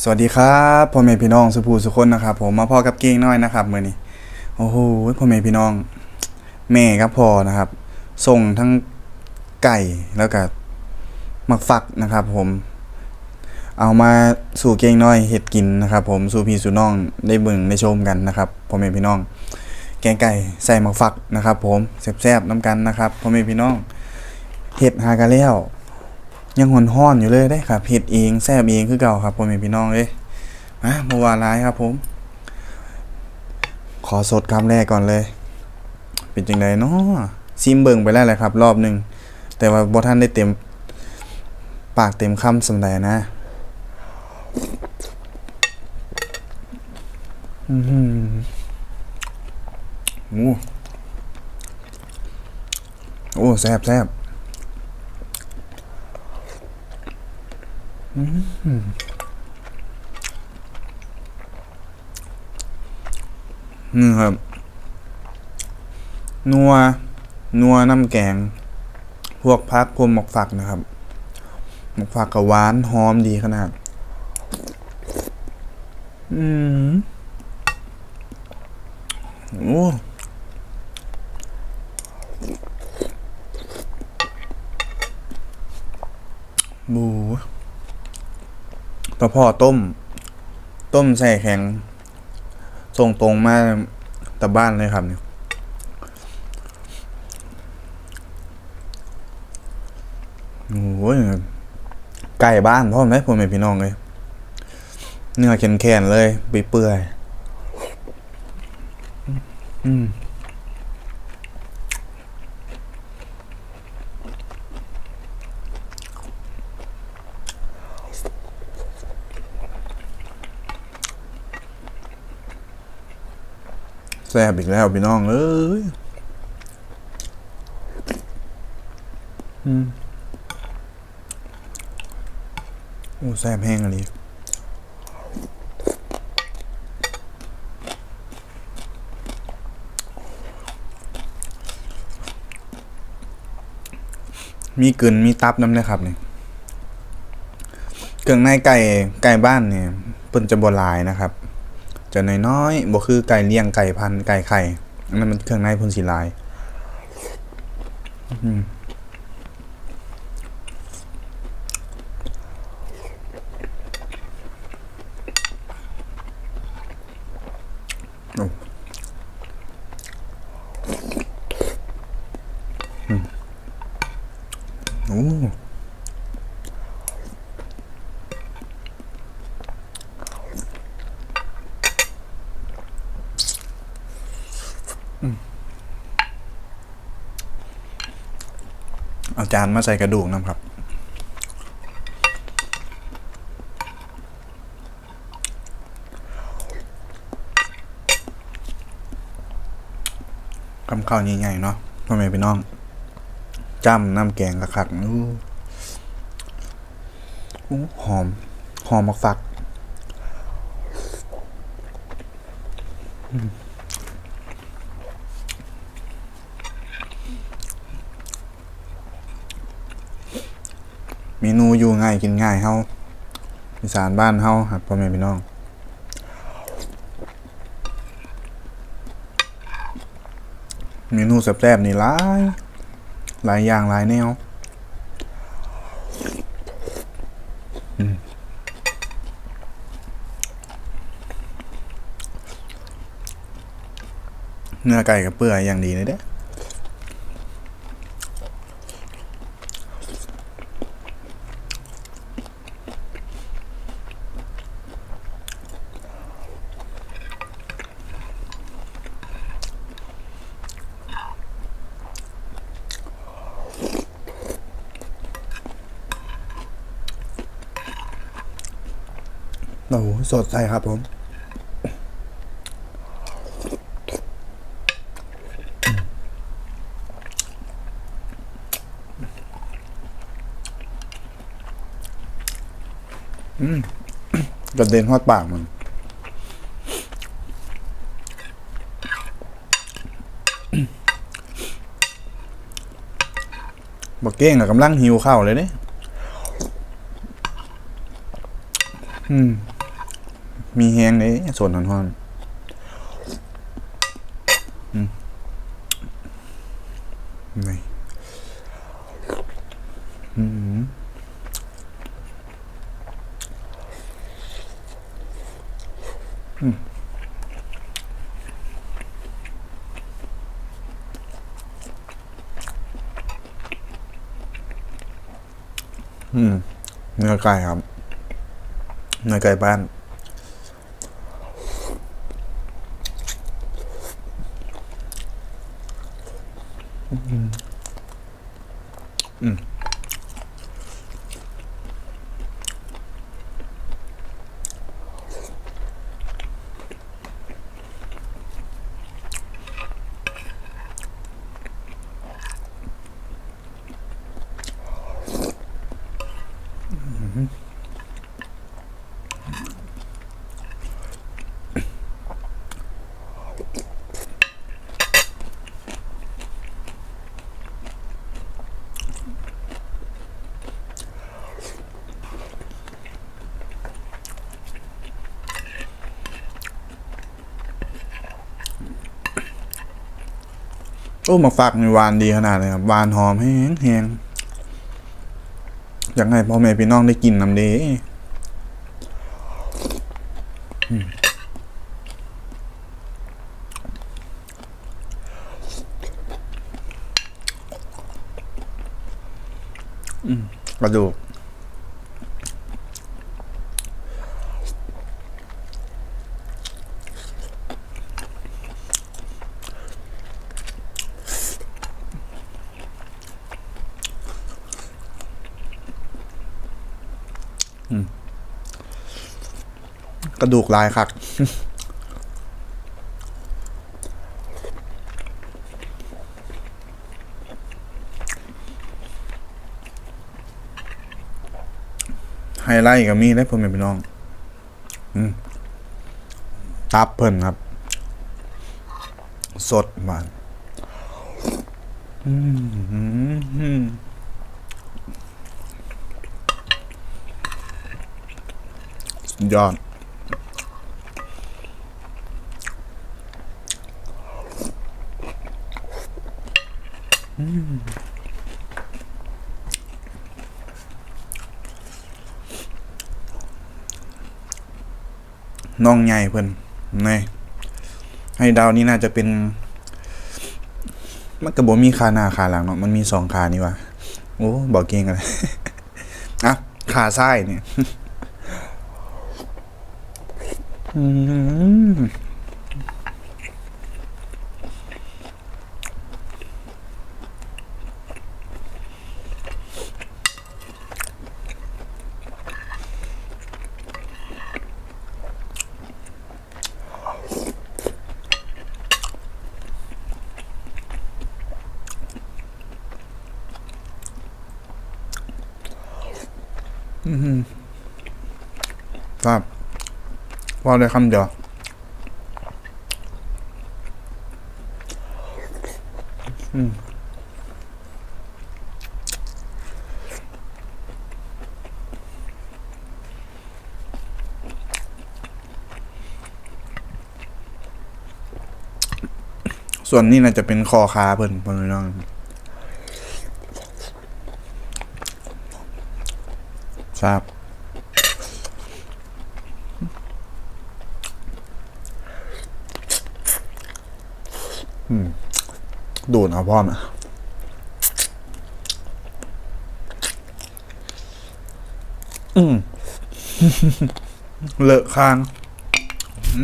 สวัสดีครับพ่อแม่พี่น้องสุภูสุคนนะครับ ผมมาพ่อกับเก้งน้อยนะครับมื้อนี้โอ้โหพ่อแม่พี่น้อง แม่กับพ่อนะครับ ส่งทั้งไก่แล้วก็มักฟักนะครับ ผม เอามาสู่เก้งน้อยเห็ดกินนะครับ ผมสู่พี่สู่น้องได้เบิ่งได้ชมกันนะครับพ่อแม่พี่น้อง แกงไก่ใส่มักฟักนะครับ ผมแซ่บๆน้ำกันนะครับพ่อแม่พี่น้องเห็ดหากันแล้ว ยังหอนห้อนอยู่เลยได้ครับเห็ดเองแซ่บเองคือเก่าครับพ่อแม่พี่น้องเลยมาเมื่อวานร้ายครับผม ขอสดคำแรกก่อนเลย เป็นจังไดเนาะซิมเบิ่งไปแล้วแหละครับ รอบหนึ่งแต่ว่าบ่ท่านได้เต็ม ปากเต็มคำสำใดนะอือหือโอ้โอ้แซ่บแซ่บ นี่ครับ นัว นัวน้ำแกง พวกพักพวกหมกฝักนะครับ หมกฝักกับหวานหอมดีขนาด อืมโอ้บู กระเพาะต้ม ต้มใส่แข็ง ส่งตรงมาแต่บ้านเลยครับเนี่ยโอ้ยไก่บ้านพ่อไหมผมเป็นพี่น้องเลยเนื้อแข็งๆเลยเปื่อยอืม แซ่บอีกแล้วพี่น้องเอ้ยอืมโอ้แซ่บแห้งอะไรมีกลืนมีตับน้ำเลยครับเนี่ยเครื่องในไก่ไก่บ้านเนี่ยเพิ่นจะบหลายนะครับ จะน้อยๆบ่คือไก่เลี้ยงไก่พันไก่ไข่อันนั้นมันเครื่องในพิ่นสิลายอืมโอ้อืมโอ้เอา จานมาใส่กระดูกน้ำครับ คำข้าวใหญ่ๆเนาะพ่อแม่พี่น้องจ้ำน้ำแกงกระคักอู้อู้หอม หอมมักฝัก เมนูอยู่ง่ายกินง่ายเฮาอีสานบ้านเฮาครับพ่อแม่พี่น้อง เมนูแซ่บๆนี่หลายหลายอย่างหลายแนวเนื้อไก่กับเปื่อยอย่างดีเลยเด้อ โอ้โหสดใสครับผมอืมกระเด็นฮอดปากมันบักเก้งกับกำลังหิวข้าวเลยเนี่ยอืม มีแฮงเลยส่วนหอนหอนนี่อืมอืมอืมเนื้อไก่ครับเนื้อไก่บ้าน โอ้มาฝากมีวานดีขนาดเลยครับวานหอมแห้งแห้งอยากให้พ่อแม่พี่น้องได้กินน้ำเด้มอืมกระดูก กระดูกลายคักไฮไลท์ก็มีได้พ่อแม่พี่น้อง อืมตับเพิ่นครับ สดหวานอืมยอด น้องใหญ่เพิ่นนี่ให้ดาวนี่น่าจะเป็น มันก็บ่มีขาหน้าขาหลังเนาะ มันมีสองขานี่วะโอ้ บอกเก่งกันเลยอะขาซ้ายเนี่ย อืม ครับพอได้คำเดียวอืมส่วนนี้น่าจะเป็นคอคาเพิ่นเพิ่นพี่น้อง ครับดูดเอาพ่อมาอืมเลอะคางอ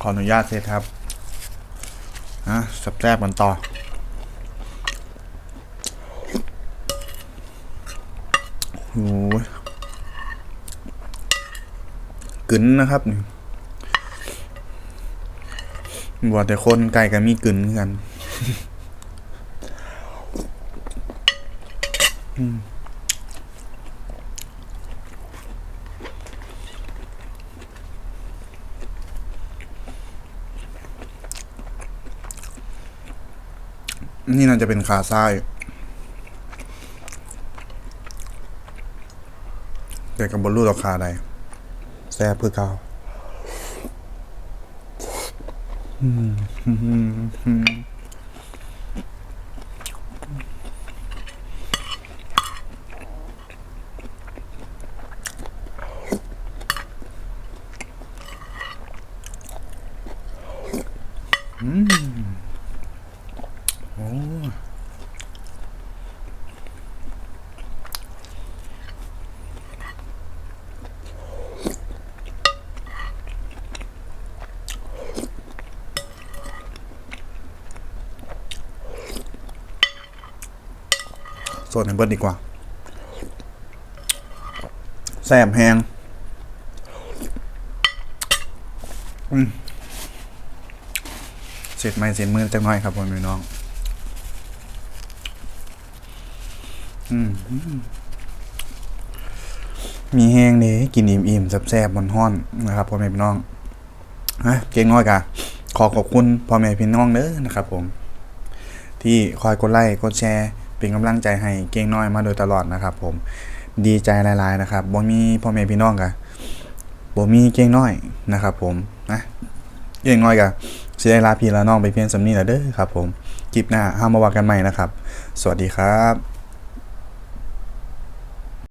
ขออนุญาตเซตครับอะสับแซบมันต่อ โอ้ยกึนนะครับนี่บวแต่คนไก่ก็มีกึนเหมือนกันนี่น่าจะเป็นขาซ้าย แต่กับบนรูราคาใดแซ่บเพื่อเก่าอืมอืมอืมอืมโอ้ สดให้เบิดดีกว่าแซ่บแหงเสร็จไหมเสร็จมือจังหน่อยครับผมพี่น้อง อืมมีแห้งเด้กินอิ่มๆแซ่บๆมันห้อนนะครับพ่อแม่พี่น้องนะเก่งน้อยกะขอขอบคุณพ่อแม่พี่น้องเด้อนะครับผม ที่คอยกดไลค์กดแชร์ เป็นกำลังใจให้เก่งน้อยมาโดยตลอดนะครับ ผมดีใจหลาย ๆ นะครับบ่มีพ่อแม่พี่น้องกะบ่มีเก่งน้อยนะครับ ผมนะเก่งน้อยกะสิได้ลาพี่ลาน้องไปเพียงสำนี้แล้วเด้อครับ ผมคลิปหน้าห้ามมาว่ากันใหม่นะครับ สวัสดีครับ